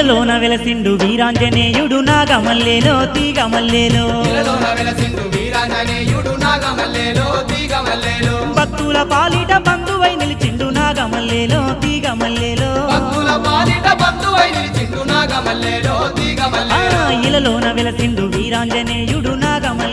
ఇలలోన వెలసిండు వీరాంజనేయుడు నాగమల్లేలో తీగమల్లేలో. భక్తుల పాలిట బంధువై నిలిచిండు నాగమల్లేలో తీగమల్లేలో. ఇలలోన వెలసిండు వీరాంజనేయుడు నాగమల్లేలో.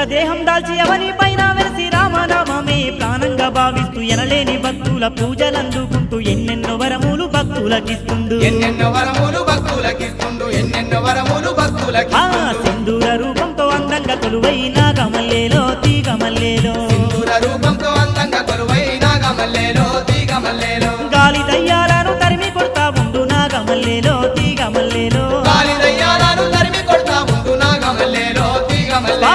వజ్రదేహం దాల్చి ఎవరి పైన వెలసి రామనామమే ప్రాణంగా భావిస్తూ ఎనలేని భక్తుల పూజలందుకుంటూ ఎన్నెన్నో వరములు భక్తులకిస్తుండు. ఎన్నెన్నో వరములు భక్తులకిస్తుండు ఎన్నెన్నో వరములు ఆ భక్తులకిస్తుండు సింధూర రూపంతో అందంగా కొలువై నాగమల్లేలో తీగమల్లేలో సింధూర రూపంతో అందంగా కొలువై నాగమల్లేలో తీగమల్లేలో గాలి దయ్యాలను తరిమి కొడతా ఉండు నాగమల్లేలో తీగమల్లేలో గాలి దయ్యాలను తరిమి కొడతా ఉండు నాగమల్లేలో తీగమల్లేలో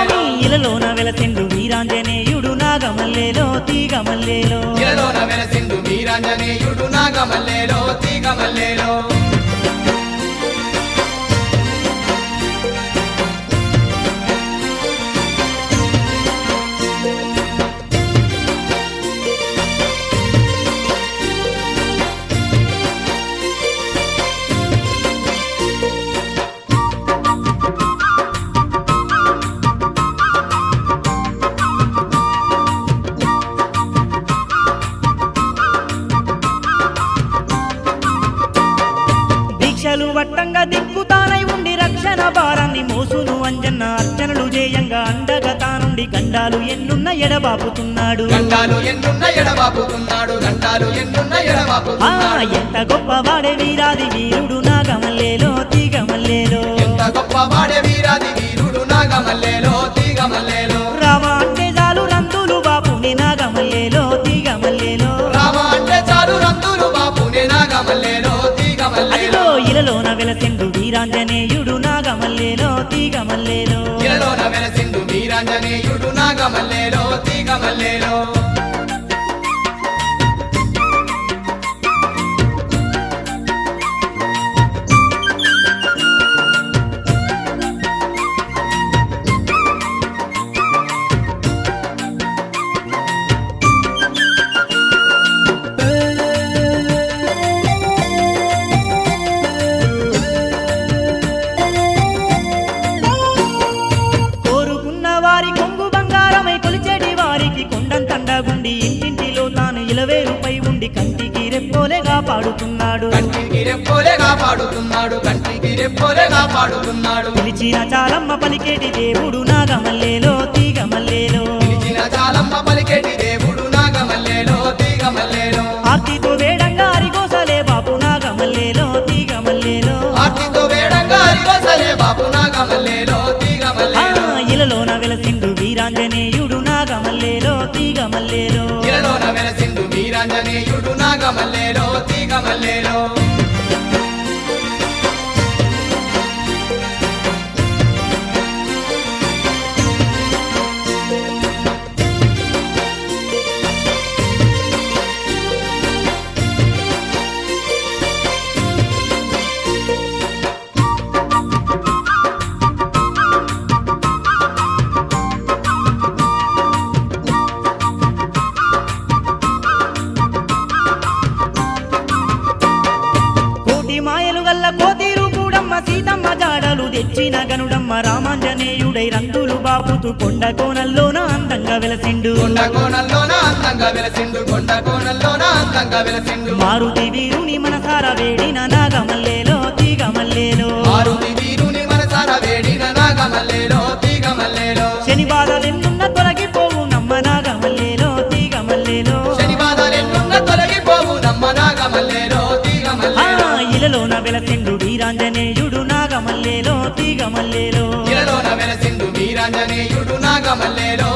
ఎలలోన వెలసిండు వీరాంజనేయుడు నాగమల్లేలో తీగమల్లేలో. ఎలలోన వెలసిండు వీరాంజనేయుడు నాగమల్లేలో తీగమల్లేలో. దీక్షలు వట్టంగా దిక్కుతానై ఉండి రక్షణ భారాన్ని మోసును అంజన్న అర్చనలు చేయంగా అండగా తానుండి గండాలు ఎన్నున్న ఎడబాపుతున్నాడు. ఎంత గొప్పవాడే వీరాది వీరుడు నాగమల్లేలో తీగమల్లేలో. ఎంత గొప్ప వాడే వీరాది వీరుడు నాగమల్లేలో. ఇలలోన వెలసిండు వీరాంజనేయుడు నాగమల్లేలో తీగమల్లేలో. ఇలలోన వెలసిండు వీరాంజనేయుడు నాగమల్లేలో తీగమల్లేలో. ఇలవేలుపై ఉండి కంటికి రెప్పోలేగా పాడుతున్నాడు. కంటికి కంటికి కాపాడుతున్నాడు పిలిచిన చాలమ్మ పలికేటి దేవుడు నాగమల్లేలో తీగమల్లేలో. పిలిచిన చాలమ్మ పలికేటి దేవుడు నాగమల్లేలో తీగమల్లేలో. ఆర్తితో వేడంగా అరిగోసలే నాగమల్లేలో తీగమల్లేలో. ఆర్తితో వేడంగా అరివసలే బాపు నాగమల్లేలో ఆ తీగమల్లేలో ఇలలోన వెలసిండు వీరాంజనేయుడు నాగమల్లేలో తీగమల్లేలో. ఆంజనేయుడు నాగమల్లేలో తీగమల్లేలో. సీతమ్మ జాడలు తెచ్చిన గనుడమ్మ రామాంజనేయుడై రంగులు బాపుతూ కొండ కోనల్లోన అందంగా వెలసిండు మారుతి వీరుని మనసార వేడిన నాగమల్లేలో నాగమల్లేలో. ఇలలోన వెలసిండు వీరాంజనేయుడు నాగమల్లేలో.